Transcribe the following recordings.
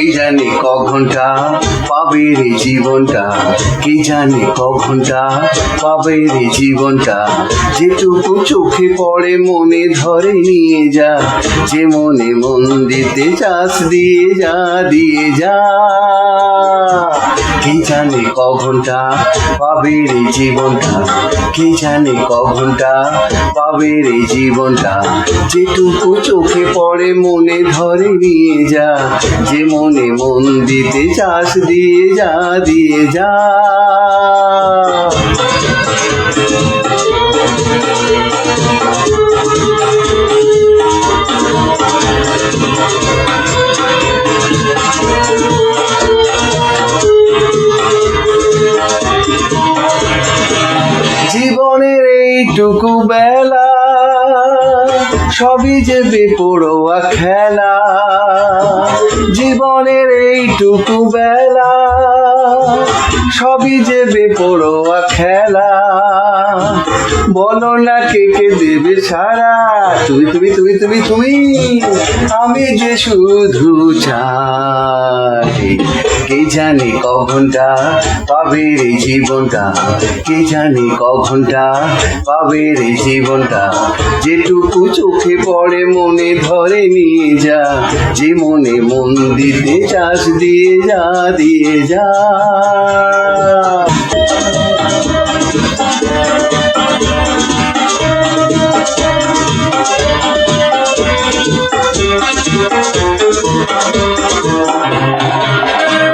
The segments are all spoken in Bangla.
কে জানে ক ঘণ্টা পাবে রে জীবনটা? কে জানে ক ঘণ্টা পাবে রে জীবনটা? যেটুকু চোখে পড়ে মনে ধরে নিয়ে যা, যে মনে মন দিতে চাষ দিয়ে যা দিয়ে যা। কে জানে ক ঘণ্টা পাবে রে জীবনটা? কি জানে ক ঘণ্টা পাবে রে জীবনটা? যেটুকু চোখে পড়ে মনে ধরে নিয়ে যা, যে মনে মন দিতে চাষ দিয়ে যা দিয়ে যা। জীবনের এইটুকু বেলা সবই যে বেপরোয়া খেলা। জীবনের এইটুকু বেলা সবই যে বেপরোয়া খেলা। বলো না কে কে দেবে সারা। তুমি তুমি তুমি তুমি তুমি। আমি যে শুধু চাই, কে জানে ক ঘণ্টা পাবে রে জীবনটা। কে জানে ক ঘণ্টা পাবে রে জীবনটা। যেটুকু চোখে পড়ে মনে ধরে নিয়ে যা। যে মনে মন দিতে চাস, দিয়ে যা দিয়ে যা।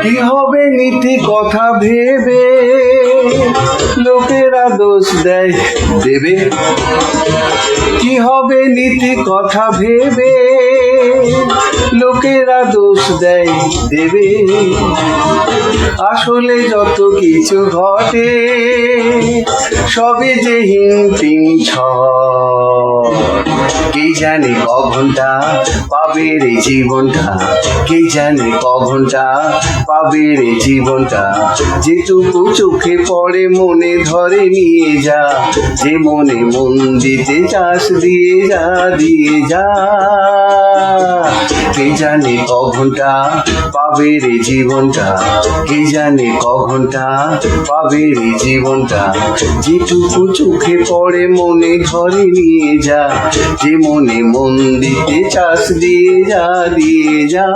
কি হবে নীতি কথা ভেবে? লোকেরা দোষ দেয় দেবে। কি হবে নীতি কথা ভেবে? লোকেরা দোষ দেয় দেবে। আসলে যত কিছু ঘটে সবে যে হিংটিং ছ কে জানে ক ঘণ্টা পাবে রে জীবনটা? কে জানে ক ঘণ্টা পাবে রে জীবনটা? যেটুকু চোখে পড়ে মনে ধরে নিয়ে যা। যে মনে মন দিতে চাস দিয়ে যা দিয়ে যা। কে জানে ক ঘণ্টা পাবে রে জীবনটা? কে জানে ক ঘণ্টা পাবে রে জীবনটা? যেটুকু চোখে পড়ে মনে ধরে নিয়ে যা। যে মনে মন দিতে চাস দিয়ে যা দিয়ে যা।